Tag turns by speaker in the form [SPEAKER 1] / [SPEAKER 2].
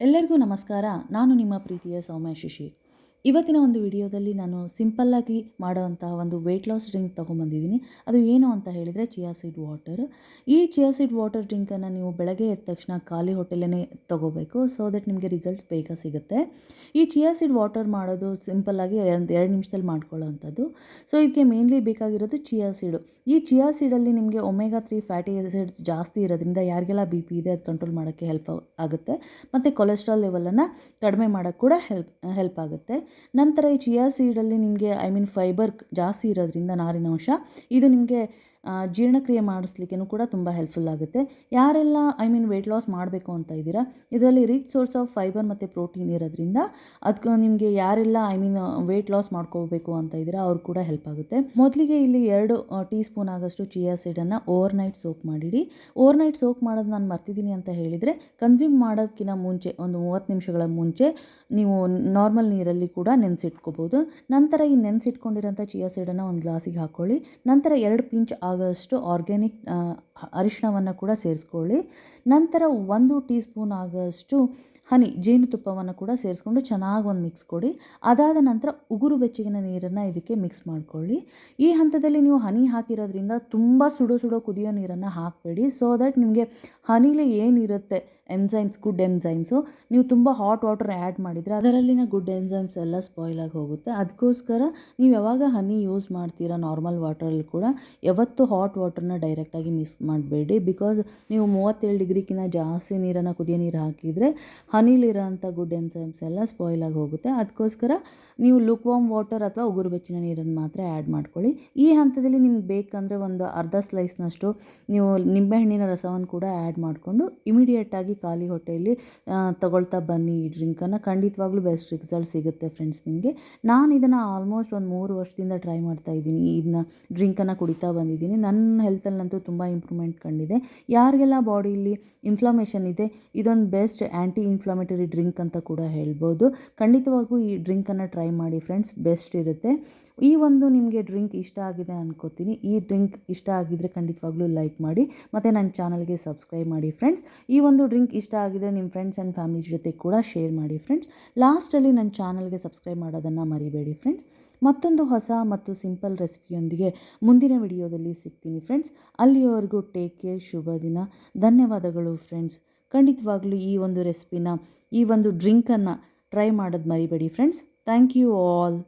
[SPEAKER 1] ಎಲ್ಲರಿಗೂ ನಮಸ್ಕಾರ. ನಾನು ನಿಮ್ಮ ಪ್ರೀತಿಯ ಸೌಮ್ಯ ಶಿಶಿರ್ ಇವತ್ತಿನ ಒಂದು ವಿಡಿಯೋದಲ್ಲಿ ನಾನು ಸಿಂಪಲ್ಲಾಗಿ ಮಾಡೋವಂತಹ ಒಂದು ವೆಯ್ಟ್ ಲಾಸ್ ಡ್ರಿಂಕ್ ತೊಗೊಂಬಂದಿದ್ದೀನಿ ಅದು ಏನು ಅಂತ ಹೇಳಿದರೆ ಚಿಯಾ ಸೀಡ್ ವಾಟರ್ ಈ ಚಿಯಾ ಸೀಡ್ ವಾಟರ್ ಡ್ರಿಂಕನ್ನು ನೀವು ಬೆಳಗ್ಗೆ ಎದ್ದ ತಕ್ಷಣ ಖಾಲಿ ಹೊಟ್ಟೆಲೇ ತೊಗೋಬೇಕು. ಸೊ ದಟ್ ನಿಮಗೆ ರಿಸಲ್ಟ್ ಬೇಗ ಸಿಗುತ್ತೆ. ಈ ಚಿಯಾ ಸೀಡ್ ವಾಟರ್ ಮಾಡೋದು ಸಿಂಪಲ್ಲಾಗಿ ಎರಡು ಎರಡು ನಿಮಿಷದಲ್ಲಿ ಮಾಡ್ಕೊಳ್ಳೋವಂಥದ್ದು ಸೊ ಇದಕ್ಕೆ ಮೇನ್ಲಿ ಬೇಕಾಗಿರೋದು ಚಿಯಾ ಸೀಡು ಈ ಚಿಯಾ ಸೀಡಲ್ಲಿ ನಿಮಗೆ ಒಮೆಗಾ ತ್ರೀ ಫ್ಯಾಟಿ ಆಸಿಡ್ಸ್ ಜಾಸ್ತಿ ಇರೋದ್ರಿಂದ ಯಾರಿಗೆಲ್ಲ ಬಿ ಪಿ ಇದೆ ಅದು ಕಂಟ್ರೋಲ್ ಮಾಡೋಕ್ಕೆ ಹೆಲ್ಪ್ ಆಗುತ್ತೆ. ಮತ್ತು ಕೊಲೆಸ್ಟ್ರಾಲ್ ಲೆವೆಲನ್ನು ಕಡಿಮೆ ಮಾಡೋಕ್ಕೆ ಕೂಡ ಹೆಲ್ಪ್ ಹೆಲ್ಪ್ ಆಗುತ್ತೆ. ನಂತರ ಈ ಚಿಯಾ ಸೀಡಲ್ಲಿ ನಿಮಗೆ ಐ ಮೀನ್ ಫೈಬರ್ ಜಾಸ್ತಿ ಇರೋದ್ರಿಂದ ನಾರಿನಾಂಶ ಇದು ನಿಮಗೆ ಜೀರ್ಣಕ್ರಿಯೆ ಮಾಡಿಸ್ಲಿಕ್ಕೂ ಕೂಡ ತುಂಬ ಹೆಲ್ಪ್ಫುಲ್ ಆಗುತ್ತೆ. ಯಾರೆಲ್ಲ ಐ ಮೀನ್ ವೆಯ್ಟ್ ಲಾಸ್ ಮಾಡಬೇಕು ಅಂತ ಇದ್ದೀರಾ, ಇದರಲ್ಲಿ ರಿಚ್ ಸೋರ್ಸ್ ಆಫ್ ಫೈಬರ್ ಮತ್ತು ಪ್ರೋಟೀನ್ ಇರೋದ್ರಿಂದ ಅದಕ್ಕೆ ನಿಮಗೆ ಯಾರೆಲ್ಲ ಐ ಮೀನ್ ವೆಯ್ಟ್ ಲಾಸ್ ಮಾಡ್ಕೋಬೇಕು ಅಂತ ಇದ್ದೀರಾ, ಅವ್ರು ಕೂಡ ಹೆಲ್ಪ್ ಆಗುತ್ತೆ. ಮೊದಲಿಗೆ ಇಲ್ಲಿ ಎರಡು ಟೀ ಸ್ಪೂನ್ ಆಗೋಷ್ಟು ಚಿಯಾ ಸೀಡನ್ನು ಓವರ್ ನೈಟ್ ಸೋಕ್ ಮಾಡಿಡಿ. ಓವರ್ ನೈಟ್ ಸೋಕ್ ಮಾಡೋದು ನಾನು ಮರ್ತಿದ್ದೀನಿ ಅಂತ ಹೇಳಿದರೆ ಕನ್ಸ್ಯೂಮ್ ಮಾಡೋದಕ್ಕಿಂತ ಮುಂಚೆ, ಒಂದು ಮೂವತ್ತು ನಿಮಿಷಗಳ ಮುಂಚೆ, ನೀವು ನಾರ್ಮಲ್ ನೀರಲ್ಲಿ ಕೂಡ ನೆನೆಸಿಟ್ಕೋಬೋದು. ನಂತರ ಈ ನೆನೆಸಿಟ್ಕೊಂಡಿರೋಂಥ ಚಿಯಾ ಸೀಡನ್ನು ಒಂದು ಗ್ಲಾಸಿಗೆ ಹಾಕ್ಕೊಳ್ಳಿ. ನಂತರ ಎರಡು ಪಿಂಚ್ ಆಗೋಷ್ಟು ಆರ್ಗ್ಯಾನಿಕ್ ಅರಿಶಿಣವನ್ನು ಕೂಡ ಸೇರಿಸ್ಕೊಳ್ಳಿ. ನಂತರ ಒಂದು ಟೀ ಸ್ಪೂನ್ ಆಗೋಷ್ಟು ಹನಿ, ಜೇನುತುಪ್ಪವನ್ನು ಕೂಡ ಸೇರಿಸ್ಕೊಂಡು ಚೆನ್ನಾಗಿ ಒಂದು ಮಿಕ್ಸ್ ಕೊಡಿ. ಅದಾದ ನಂತರ ಉಗುರು ಬೆಚ್ಚಗಿನ ನೀರನ್ನು ಇದಕ್ಕೆ ಮಿಕ್ಸ್ ಮಾಡ್ಕೊಳ್ಳಿ. ಈ ಹಂತದಲ್ಲಿ ನೀವು ಹನಿ ಹಾಕಿರೋದ್ರಿಂದ ತುಂಬ ಸುಡೋ ಸುಡೋ ಕುದಿಯೋ ನೀರನ್ನು ಹಾಕಬೇಡಿ. ಸೊ ದಟ್ ನಿಮಗೆ ಹನಿಲಿ ಏನಿರುತ್ತೆ ಎನ್ಝೈಮ್ಸ್ ಗುಡ್ ಎನ್ಝೈಮ್ಸು ನೀವು ತುಂಬ ಹಾಟ್ ವಾಟರ್ ಆ್ಯಡ್ ಮಾಡಿದರೆ ಅದರಲ್ಲಿನ ಗುಡ್ ಎನ್ಝೈಮ್ಸ್ ಎಲ್ಲ ಸ್ಪಾಯ್ಲ್ ಆಗಿ ಹೋಗುತ್ತೆ. ಅದಕ್ಕೋಸ್ಕರ ನೀವು ಯಾವಾಗ ಹನಿ ಯೂಸ್ ಮಾಡ್ತೀರಾ ನಾರ್ಮಲ್ ವಾಟರಲ್ಲಿ ಕೂಡ, ಯಾವತ್ತೂ ಹಾಟ್ ವಾಟರ್ನ ಡೈರೆಕ್ಟಾಗಿ ಮಿಕ್ಸ್ ಮಾಡಬೇಡಿ. ಬಿಕಾಸ್ ನೀವು ಮೂವತ್ತೇಳು ಡಿಗ್ರಿಗಿಂತ ಜಾಸ್ತಿ ನೀರನ್ನು, ಕುದಿಯೋ ನೀರು ಹಾಕಿದರೆ ಹನಿಲಿರೋಂಥ ಗುಡ್ ಎನ್ಸೈಮ್ಸ್ ಎಲ್ಲ ಸ್ಪಾಯ್ಲ್ ಆಗಿ ಹೋಗುತ್ತೆ. ಅದಕ್ಕೋಸ್ಕರ ನೀವು ಲುಕ್ ವಾಮ್ ವಾಟರ್ ಅಥವಾ ಉಗುರು ಬೆಚ್ಚಿನ ನೀರನ್ನು ಮಾತ್ರ ಆ್ಯಡ್ ಮಾಡ್ಕೊಳ್ಳಿ. ಈ ಹಂತದಲ್ಲಿ ನಿಮ್ಗೆ ಬೇಕಂದರೆ ಒಂದು ಅರ್ಧ ಸ್ಲೈಸ್ನಷ್ಟು ನೀವು ನಿಂಬೆಹಣ್ಣಿನ ರಸವನ್ನು ಕೂಡ ಆ್ಯಡ್ ಮಾಡಿಕೊಂಡು ಇಮಿಡಿಯೇಟಾಗಿ ಖಾಲಿ ಹೊಟ್ಟೆಯಲ್ಲಿ ತಗೊಳ್ತಾ ಬನ್ನಿ. ಈ ಡ್ರಿಂಕನ್ನು ಖಂಡಿತವಾಗ್ಲೂ ಬೆಸ್ಟ್ ರಿಸಲ್ಟ್ ಸಿಗುತ್ತೆ ಫ್ರೆಂಡ್ಸ್ ನಿಮಗೆ. ನಾನು ಇದನ್ನು ಆಲ್ಮೋಸ್ಟ್ ಒಂದು ಮೂರು ವರ್ಷದಿಂದ ಟ್ರೈ ಮಾಡ್ತಾ ಇದ್ದೀನಿ. ಇದನ್ನ ಡ್ರಿಂಕನ್ನು ಕುಡಿತಾ ಬಂದಿದ್ದೀನಿ. ನನ್ನ ಹೆಲ್ತಲ್ಲಂತೂ ತುಂಬ ಇಂಪ್ರೂವ್ಮೆಂಟ್ ಕಂಡಿದೆ. ಯಾರಿಗೆಲ್ಲ ಬಾಡಿಲಿ ಇನ್ಫ್ಲಮೇಷನ್ ಇದೆ, ಇದೊಂದು ಬೆಸ್ಟ್ ಆ್ಯಂಟಿ ಇನ್ಫ್ಲಮೇಟರಿ ಡ್ರಿಂಕ್ ಅಂತ ಕೂಡ ಹೇಳ್ಬೋದು. ಖಂಡಿತವಾಗೂ ಈ ಡ್ರಿಂಕನ್ನು ಟ್ರೈ ಮಾಡಿ ಫ್ರೆಂಡ್ಸ್ ಬೆಸ್ಟ್ ಇರುತ್ತೆ. ಈ ಒಂದು ನಿಮಗೆ ಡ್ರಿಂಕ್ ಇಷ್ಟ ಆಗಿದೆ ಅನ್ಕೋತೀನಿ. ಈ ಡ್ರಿಂಕ್ ಇಷ್ಟ ಆಗಿದ್ರೆ ಖಂಡಿತವಾಗ್ಲೂ ಲೈಕ್ ಮಾಡಿ, ಮತ್ತು ನನ್ನ ಚಾನಲ್ಗೆ ಸಬ್ಸ್ಕ್ರೈಬ್ ಮಾಡಿ ಫ್ರೆಂಡ್ಸ್ ಈ ಒಂದು ಡ್ರಿಂಕ್ ಇಷ್ಟ ಆಗಿದರೆ ನಿಮ್ಮ ಫ್ರೆಂಡ್ಸ್ ಆ್ಯಂಡ್ ಫ್ಯಾಮಿಲಿ ಜೊತೆ ಕೂಡ ಶೇರ್ ಮಾಡಿ ಫ್ರೆಂಡ್ಸ್ ಲಾಸ್ಟಲ್ಲಿ ನನ್ನ ಚಾನಲ್ಗೆ ಸಬ್ಸ್ಕ್ರೈಬ್ ಮಾಡೋದನ್ನು ಮರಿಬೇಡಿ ಫ್ರೆಂಡ್ಸ್ ಮತ್ತೊಂದು ಹೊಸ ಮತ್ತು ಸಿಂಪಲ್ ರೆಸಿಪಿಯೊಂದಿಗೆ ಮುಂದಿನ ವಿಡಿಯೋದಲ್ಲಿ ಸಿಗ್ತೀನಿ ಫ್ರೆಂಡ್ಸ್. ಅಲ್ಲಿಯವರೆಗೂ ಟೇಕ್ ಕೇರ್, ಶುಭ ದಿನ. ಧನ್ಯವಾದಗಳು ಫ್ರೆಂಡ್ಸ್. ಖಂಡಿತವಾಗ್ಲೂ ಈ ಒಂದು ರೆಸಿಪಿನ, ಈ ಒಂದು ಡ್ರಿಂಕನ್ನು ಟ್ರೈ ಮಾಡೋದು ಮರಿಬೇಡಿ ಫ್ರೆಂಡ್ಸ್. Thank you all.